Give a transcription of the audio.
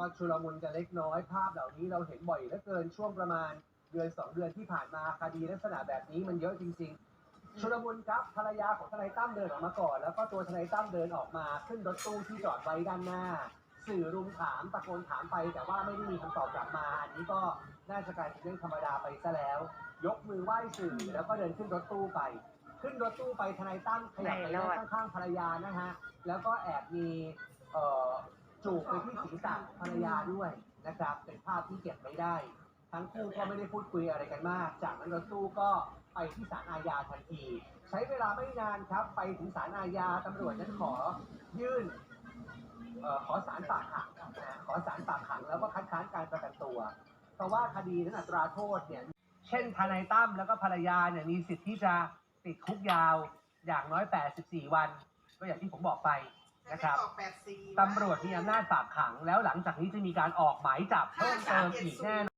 ก็ชุลมุนกันเล็กน้อยภาพเหล่านี้เราเห็นบ่อยเหลือเกินช่วงประมาณเดือนสองเดือนที่ผ่านมาคดีลักษณะแบบนี้มันเยอะจริง ๆ ชุลมุนครับภรรยาของทนายตั้มเดินออกมาก่อน แล้วก็ตัวทนายตั้มเดินออกมาขึ้นรถตู้ที่จอดไว้ด้านหน้า สื่อรุมถามตะโกนถามไป แต่ว่าไม่ได้มีคำตอบกลับมาอันนี้ก็น่าจะกลายเป็นเรื่องธรรมดาไปซะแล้ว ยกมือไหว้สื่อแล้วก็เดินขึ้นรถตู้ไป ขึ้นรถตู้ไปทนายตั้มขยับไปนั่งข้างๆภรรยานะฮะแล้วก็แอบมีเอ่อ จูบไปที่ศีรษะภรรยาด้วยนะครับ เป็นภาพที่เก็บไว้ได้ ทั้งคู่ก็ไม่ได้พูดคุยอะไรกันมาก จากนั้นรถตู้ก็ไปที่ศาลอาญาทันที ใช้เวลาไม่นานครับ ไปถึงศาลอาญาตำรวจนั้นขอยื่นออขอสารฝากขังขอสารฝากขังแล้วก็คัดค้านการประกันตัว เพราะว่าคดีนั้นอัตราโทษเนี่ยเช่นทนายตั้มแล้วก็ภรรยาเนี่ยมีสิทธิ์ที่จะติดคุกยาวอย่างน้อย 84 วัน ก็อย่างที่ผมบอกไป นะครับตำรวจมีอำนาจฝากขัง แล้วหลังจากนี้จะมีการออกหมายจับเพิ่มเติมอีกแน่นอน